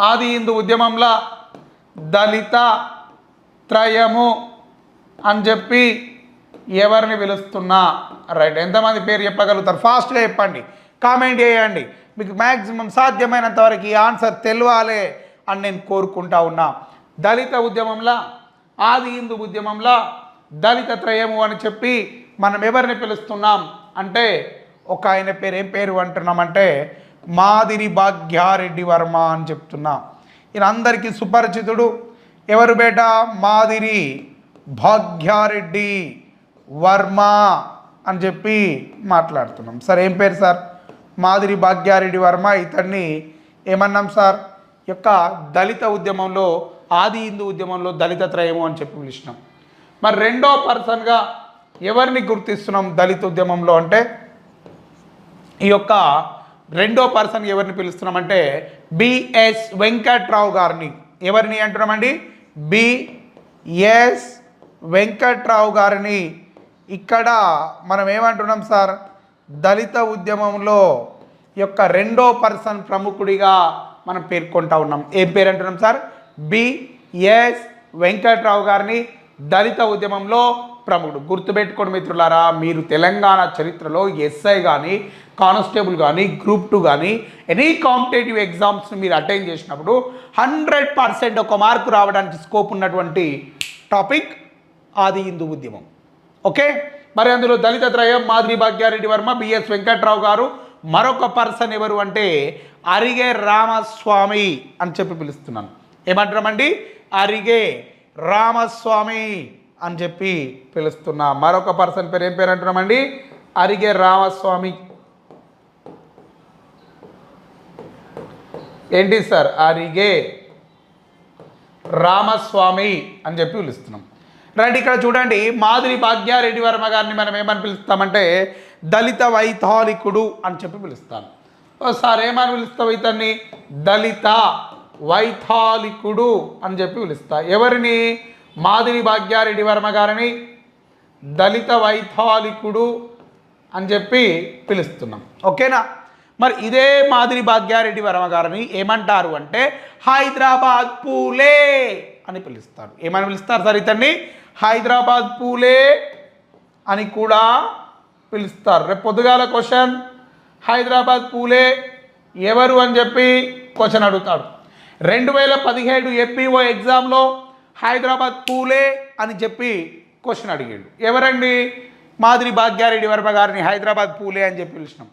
ఆది హిందూ ఉద్యమంలో దళిత త్రయము అని చెప్పి ఎవరిని పిలుస్తున్నా? రైట్. ఎంతమంది పేరు చెప్పగలుగుతారు? ఫాస్ట్గా చెప్పండి. కామెంట్ చేయండి. మీకు మ్యాక్సిమం సాధ్యమైనంత వరకు ఈ ఆన్సర్ తెలియాలి అని నేను కోరుకుంటా ఉన్నా. దళిత ఉద్యమంలో ఆది హిందూ ఉద్యమంలో దళిత త్రయము అని చెప్పి మనం ఎవరిని పిలుస్తున్నాం? అంటే ఒక ఆయన పేరు ఏం పేరు అంటున్నామంటే మాదిరి భాగ్యారెడ్డి వర్మ అని చెప్తున్నా. ఈయన అందరికీ సుపరిచితుడు. ఎవరు బేట? మాదిరి భాగ్యారెడ్డి వర్మ అని చెప్పి మాట్లాడుతున్నాం. సార్ ఏం పేరు సార్? మాదిరి భాగ్యారెడ్డి వర్మ ఇతన్ని ఏమన్నాం సార్? ఈ యొక్క దళిత ఉద్యమంలో ఆది హిందూ ఉద్యమంలో దళిత త్రయము అని చెప్పి పిలిచినాం. మరి రెండో పర్సన్గా ఎవరిని గుర్తిస్తున్నాం దళిత ఉద్యమంలో అంటే? ఈ యొక్క రెండో పర్సన్ ఎవరిని పిలుస్తున్నామంటే బిఎస్ వెంకట్రావు గారిని. ఎవరిని అంటున్నామండి? బిఎస్ వెంకట్రావు గారిని. ఇక్కడ మనం ఏమంటున్నాం సార్? దళిత ఉద్యమంలో యొక్క రెండో పర్సన్ ప్రముఖుడిగా మనం పేర్కొంటా ఉన్నాం. ఏం పేరు అంటున్నాం సార్ బిఎస్ వెంకట్రావు గారిని దళిత ఉద్యమంలో ప్రముఖుడు. గుర్తుపెట్టుకోండి మిత్రులారా మీరు తెలంగాణ చరిత్రలో ఎస్ఐ కానీ కానిస్టేబుల్ కానీ గ్రూప్ టూ కానీ ఎనీ కాంపిటేటివ్ ఎగ్జామ్స్ని మీరు అటెండ్ చేసినప్పుడు హండ్రెడ్ పర్సెంట్ ఒక మార్కు రావడానికి స్కోప్ ఉన్నటువంటి టాపిక్ ఆది హిందూ ఉద్యమం. ఓకే? మరి అందులో దళిత త్రయం మాదిరి భాగ్యారెడ్డి వర్మ బిఎస్ వెంకట్రావు గారు మరొక పర్సన్ ఎవరు అంటే అరిగే రామస్వామి అని చెప్పి పిలుస్తున్నాను. ఏమంటామండి అరిగే రామస్వామి అని చెప్పి పిలుస్తున్నా. మరొక పర్సన్ పేరు ఏం పేరు అంటున్నామండి? అరిగే రామస్వామి. ఏంటి సార్? అరిగే రామస్వామి అని చెప్పి పిలుస్తున్నాం. రండి ఇక్కడ చూడండి. మాధురి భాగ్యారెడ్డి వర్మ గారిని మనం ఏమని పిలుస్తామంటే దళిత వైతాళికుడు అని చెప్పి పిలుస్తాను ఓ సార్ ఏమని పిలుస్తావు ఇతన్ని? దళిత వైతాళికుడు అని చెప్పి పిలుస్తా. ఎవరిని? మాదిరి భాగ్యారెడ్డి వర్మ గారిని దళిత వైతాళికుడు అని చెప్పి పిలుస్తున్నాం. ఓకేనా? మరి ఇదే మాదిరి భాగ్యారెడ్డి వర్మ గారిని ఏమంటారు అంటే హైదరాబాద్ పూలే అని పిలుస్తారు. ఏమని పిలుస్తారు సార్ ఇతన్ని? హైదరాబాద్ పూలే అని కూడా పిలుస్తారు. రేపు పొద్దుగాల క్వశ్చన్ హైదరాబాద్ పూలే ఎవరు అని చెప్పి క్వశ్చన్ అడుగుతాడు. రెండు వేల పదిహేడు ఎంపీఓ ఎగ్జామ్లో హైదరాబాద్ పూలే అని చెప్పి క్వశ్చన్ అడిగాడు. ఎవరండి? మాదిరి భాగ్యారెడ్డి వర్మ గారిని హైదరాబాద్ పూలే అని చెప్పి పిలిచినాం.